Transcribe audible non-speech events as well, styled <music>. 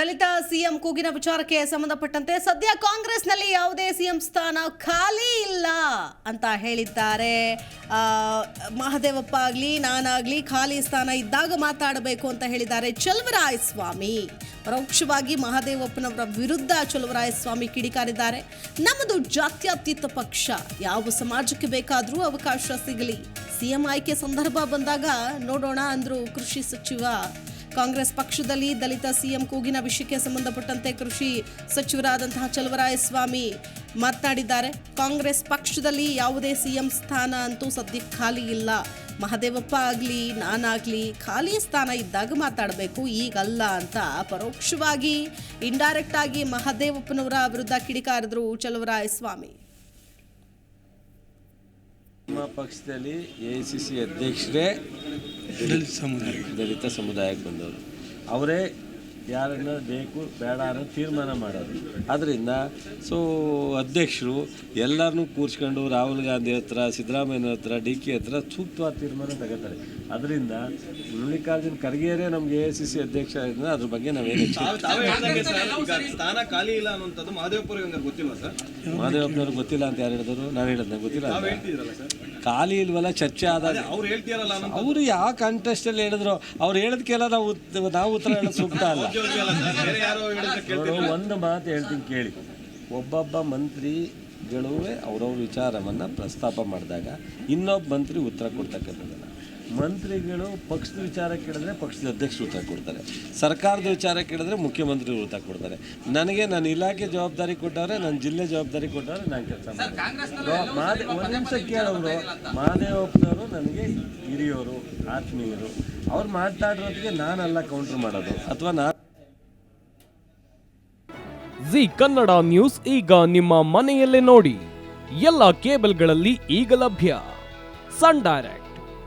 ದಲಿತ CM ಕೂಗಿನ ವಿಚಾರಕ್ಕೆ ಸಂಬಂಧಪಟ್ಟಂತೆ ಸದ್ಯ ಕಾಂಗ್ರೆಸ್ನಲ್ಲಿ ಯಾವುದೇ ಸಿಎಂ ಸ್ಥಾನ ಖಾಲಿ ಇಲ್ಲ ಅಂತ ಹೇಳಿದ್ದಾರೆ. ಮಹದೇವಪ್ಪ ಆಗಲಿ, ನಾನಾಗ್ಲಿ ಖಾಲಿ ಸ್ಥಾನ ಇದ್ದಾಗ ಮಾತಾಡಬೇಕು ಅಂತ ಹೇಳಿದ್ದಾರೆ ಚಲುವರಾಯ ಸ್ವಾಮಿ ಪರೋಕ್ಷವಾಗಿ ಮಹದೇವಪ್ಪನವರ ವಿರುದ್ಧ ಚಲುವರಾಯ ಸ್ವಾಮಿ ಕಿಡಿಕಾರಿದ್ದಾರೆ. ನಮ್ಮದು ಜಾತ್ಯತೀತ ಪಕ್ಷ. ಯಾವ ಸಮಾಜಕ್ಕೆ ಬೇಕಾದರೂ ಅವಕಾಶ ಸಿಗಲಿ. ಸಿಎಂ ಆಯ್ಕೆ ಸಂದರ್ಭ ಬಂದಾಗ ನೋಡೋಣ ಅಂದರು ಕೃಷಿ ಸಚಿವ ಕಾಂಗ್ರೆಸ್ ಪಕ್ಷದಲ್ಲಿ ದಲಿತ ಸಿಎಂ ಕೂಗಿನ ವಿಷಯಕ್ಕೆ ಸಂಬಂಧಪಟ್ಟಂತೆ ಕೃಷಿ ಸಚಿವರಾದಂತಹ ಚಲುವರಾಯಸ್ವಾಮಿ ಮಾತನಾಡಿದ್ದಾರೆ. ಕಾಂಗ್ರೆಸ್ ಪಕ್ಷದಲ್ಲಿ ಯಾವುದೇ ಸಿಎಂ ಸ್ಥಾನ ಅಂತೂ ಸದ್ಯ ಖಾಲಿ ಇಲ್ಲ. ಮಹದೇವಪ್ಪ ಆಗಲಿ, ನಾನಾಗಲಿ ಖಾಲಿ ಸ್ಥಾನ ಇದ್ದಾಗ ಮಾತಾಡಬೇಕು, ಈಗಲ್ಲ ಅಂತ ಪರೋಕ್ಷವಾಗಿ ಇಂಡೈರೆಕ್ಟ್ ಆಗಿ ಮಹದೇವಪ್ಪನವರ ವಿರುದ್ಧ ಕಿಡಿಕಾರಿದ್ರು ಚಲುವರಾಯಸ್ವಾಮಿ. ನಮ್ಮ ಪಕ್ಷದಲ್ಲಿ ಎ ಸಿ ಸಿ ಅಧ್ಯಕ್ಷರೇ ದಲಿತ ಸಮುದಾಯ. ದಲಿತ ಸಮುದಾಯಕ್ಕೆ ಬಂದವರು. ಅವರೇ ಯಾರನ್ನ ಬೇಕು ಬೇಡ ಅನ್ನೋ ತೀರ್ಮಾನ ಮಾಡೋದು. ಅದರಿಂದ ಸೊ ಅಧ್ಯಕ್ಷರು ಎಲ್ಲರನ್ನೂ ಕೂರಿಸ್ಕೊಂಡು ರಾಹುಲ್ ಗಾಂಧಿ ಹತ್ರ ಸಿದ್ದರಾಮಯ್ಯ ಹತ್ರ ಡಿ ಕೆ ಹತ್ರ ಸೂಕ್ತವಾದ ತೀರ್ಮಾನ ತಗೋತಾರೆ. ಅದರಿಂದ ಮಲ್ಲಿಕಾರ್ಜುನ್ ಖರ್ಗೆಯರೇ ನಮಗೆ ಎ ಸಿ ಸಿ ಅಧ್ಯಕ್ಷ ಆಗಿದ್ರೆ ಅದ್ರ ಬಗ್ಗೆ ನಾವೇನು ಸ್ಥಾನ ಖಾಲಿ ಇಲ್ಲ ಅನ್ನೋಂಥದ್ದು ಮಹದೇವಪುರ ಗೊತ್ತಿಲ್ಲ ಸರ್? ಮಹದೇವಪ್ಪನವ್ರಿಗೆ ಗೊತ್ತಿಲ್ಲ ಅಂತ ಯಾರು ಹೇಳಿದ್ರು? ನಾನು ಹೇಳಿದ್ನ ಗೊತ್ತಿಲ್ಲ ಖಾಲಿ ಇಲ್ವಲ್ಲ ಚರ್ಚೆ ಆದಾಗ. ಅವ್ರು ಹೇಳ್ತೀರಲ್ಲ ಅವರು ಯಾವ ಕಾಂಟೆಸ್ಟಲ್ಲಿ ಹೇಳಿದ್ರು ಅವ್ರು ಹೇಳಿದ್ಕೆಲ್ಲ ನಾವು ಉತ್- ನಾವು ಉತ್ತರ ಹೇಳೋದು <laughs> ಸೂಕ್ತ ಅಲ್ಲ. ಉದ್ಯೋಗಿ ಅಲ್ಲ ಸರ್ ಬೇರೆ ಯಾರೋ ಹೇಳಿದ್ರೆ ಕೇಳ್ತೀವಿ ನೋಡು, ಒಂದು ಮಾತು ಹೇಳ್ತೀನಿ ಕೇಳಿ. ಒಬ್ಬೊಬ್ಬ ಮಂತ್ರಿಗಳು ಅವ್ರವ್ರ ವಿಚಾರವನ್ನು ಪ್ರಸ್ತಾಪ ಮಾಡಿದಾಗ ಇನ್ನೊಬ್ಬ ಮಂತ್ರಿ ಉತ್ತರ ಕೊಡ್ತಕ್ಕಂಥದ್ದಲ್ಲ ಮಂತ್ರಿಗಳು ಪಕ್ಷದ ವಿಚಾರ ಕೇಳಿದ್ರೆ ಪಕ್ಷದ ಅಧ್ಯಕ್ಷರು ಉತ್ತರ ಕೊಡ್ತಾರೆ. ಸರ್ಕಾರದ ವಿಚಾರ ಕೇಳಿದ್ರೆ ಮುಖ್ಯಮಂತ್ರಿ ಉತ್ತರ ಕೊಡ್ತಾರೆ. ನನಗೆ ನನ್ನ ಇಲಾಖೆ ಜವಾಬ್ದಾರಿ ಕೊಟ್ಟವ್ರೆ ನನ್ನ ಜಿಲ್ಲೆ ಜವಾಬ್ದಾರಿ ಕೊಟ್ಟವ್ರೆ ನಾನು ಕೆಲಸ ಮಾಡ್ತೀನಿ. ಮಾದೇ ಒಂದು ನಿಮಿಷ ಕೇಳೋರು ಮಹಾದೇವಪ್ಪನವರು ನನಗೆ ಹಿರಿಯವರು ಆತ್ಮೀಯರು ಅವ್ರು ಮಾತಾಡಿರೋದಕ್ಕೆ ನಾನಲ್ಲ ಕೌಂಟ್ರ್ ಮಾಡೋದು. ಅಥವಾ ನಾನು ಜಿ ಕನ್ನಡ ನ್ಯೂಸ್ ಈಗ ನಿಮ್ಮ ಮನೆಯಲ್ಲೇ ನೋಡಿ. ಎಲ್ಲ ಕೇಬಲ್ಗಳಲ್ಲಿ ಈಗ ಲಭ್ಯ. Sun Direct.